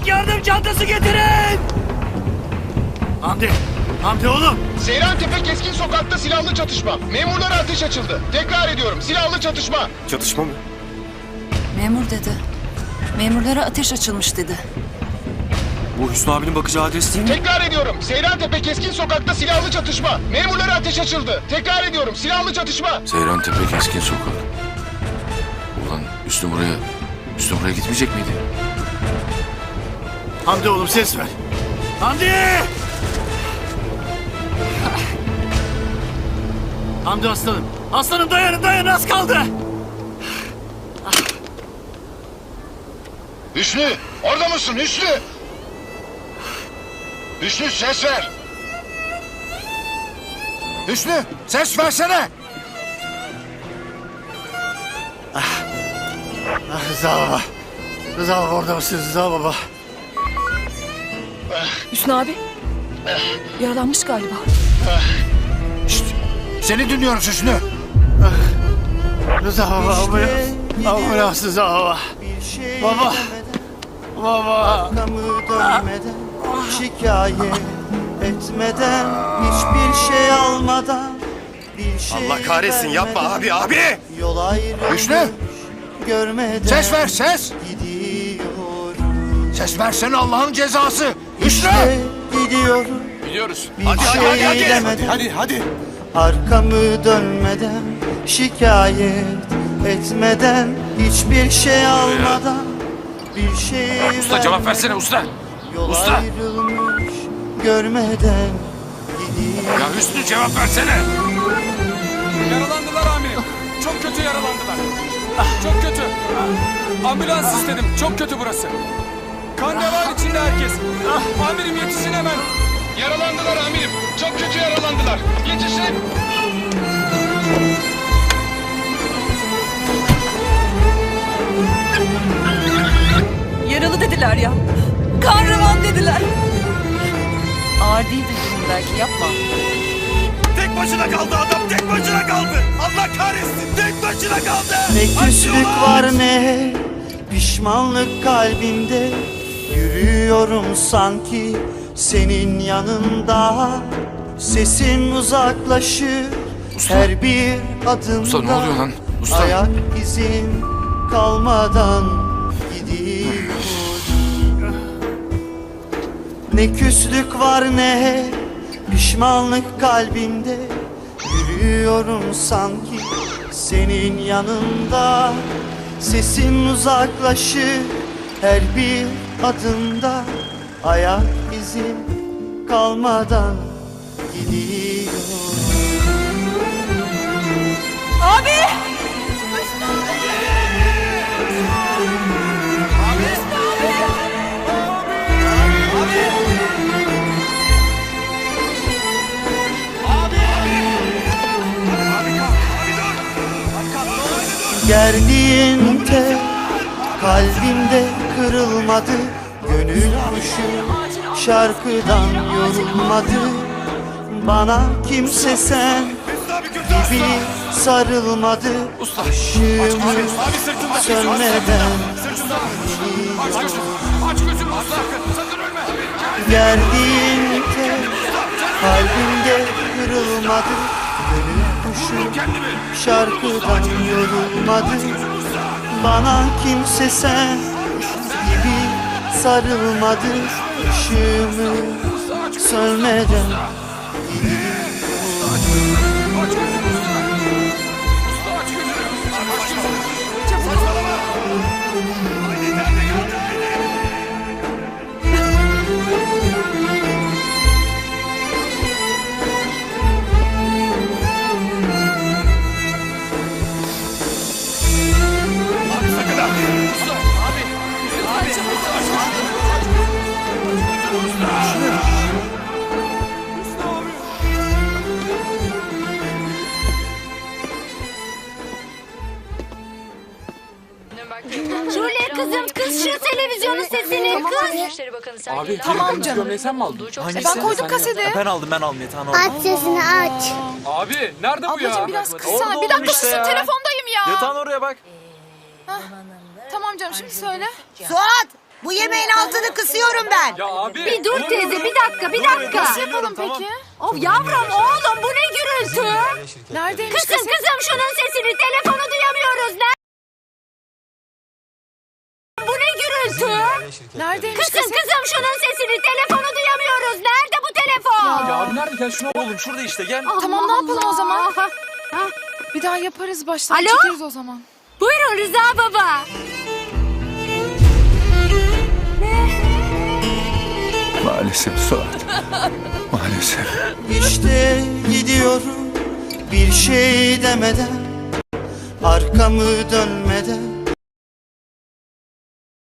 İlk yardım çantası getirin! Hamdi, Hamdi oğlum. Seyrantepe Keskin Sokak'ta silahlı çatışma. Memurlara ateş açıldı. Tekrar ediyorum silahlı çatışma. Çatışma mı? Memur dedi. Memurlara ateş açılmış dedi. Bu Hüsnü abinin bakacağı adres değil mi? Tekrar ediyorum. Seyrantepe Keskin Sokak'ta silahlı çatışma. Memurlara ateş açıldı. Tekrar ediyorum silahlı çatışma. Seyran Tepe Keskin Sokak. Ulan Üstü buraya, Üstü buraya gitmeyecek miydi? Hamdi oğlum ses ver. Hamdi! Hamdi aslanım. Aslanım dayanın dayanın az kaldı. Hüsnü orada mısın Hüsnü? Hüsnü ses ver. Hüsnü ses versene. Ah, Rıza baba. Rıza baba orada mısın Rıza baba? Hüsnü abi. Yaralanmış galiba. Seni dinliyoruz Hüsnü. Rıza baba ambulans. Ambulans Rıza baba. Baba. Baba. Arkamı dönmeden, şikayet etmeden, hiçbir şey almadan, bir şey Allah kahretsin yapma vermeden, abi abi. Yol ayrılmış, Hüsnü! görmeden Ses ver ses. gidiyorum. Ses versene Allah'ın cezası. İşte gidiyorum, Biliyoruz. bir Hadi, hadi, şey hadi, hadi. demeden, Hadi hadi. arkamı dönmeden, şikayet etmeden, hiçbir şey almadan, bir şey Usta cevap versene usta. Yol Usta. ayrılmış görmeden gidiyor. Ya Hüsnü cevap versene. Yaralandılar amirim. Çok kötü yaralandılar. Çok kötü. Ambulans istedim. Çok kötü burası. Kan revan içinde herkes. Amirim yetişin hemen. Yaralandılar amirim. Çok kötü yaralandılar. Yetişin. Yaralı dediler ya. Kahraman dediler. Ağır değil dedim belki yapma. Tek başına kaldı adam tek başına kaldı. Allah kahretsin tek başına kaldı. Ne küslük var ne pişmanlık kalbimde Yürüyorum sanki senin yanında. Sesim uzaklaşır her bir adımda. Usta ne oluyor lan? Usta. Ayak izim kalmadan gidiyor. Ne küslük var ne pişmanlık kalbimde Yürüyorum sanki senin yanında. Sesim uzaklaşır her bir adımda Ayak izim kalmadan gidiyor Abi! Gerdiğin tek kalbimde kırılmadı Gönül kuşu şarkıdan yorulmadı Bana kimse sen gibi sarılmadı. Işığımı sönmeden. Gerdiğin tek kalbimde kırılmadı Gönül kuşu şarkıdan yorulmadı Bana kimse sen sarılmadı Işığımı sönmeden. Aç gözünü kız şu televizyonun sesini kız. İçişleri Bakanı Sergey Abi Lavrov tamam canım. gömleği sen mi aldın? Çok Hangisi? sevindim. Ben koydum kaseti. Ben aldım ben aldım orada. Aç sesini aç. Abi nerede bu ya? Ablacığım biraz Orada kıssana. Bir oğlum dakika işte susun ya. telefondayım ya. Metan oraya bak. Tamam canım şimdi söyle. Suat Bu yemeğin altını kısıyorum ben. Ya abi. Bir dur teyze bir dakika bir dakika. Nasıl yapalım peki? Of yavrum oğlum bu ne gürültü? Neredeymiş Kızım kızım şunun sesini telefonu duyamıyoruz. Ne? Gürültü? Neredeymiş Kızım kızım şunun sesini telefonu duyamıyoruz. Nerede bu telefon? Ya abi nerede gel şuna. Oğlum şurada işte gel. Tamam, ne yapalım o zaman? Allah. Bir daha yaparız baştan. Alo? Çekeriz o zaman. Buyurun Rıza baba. Maalesef Suat. Maalesef. İşte gidiyorum bir şey demeden Arkamı dönmeden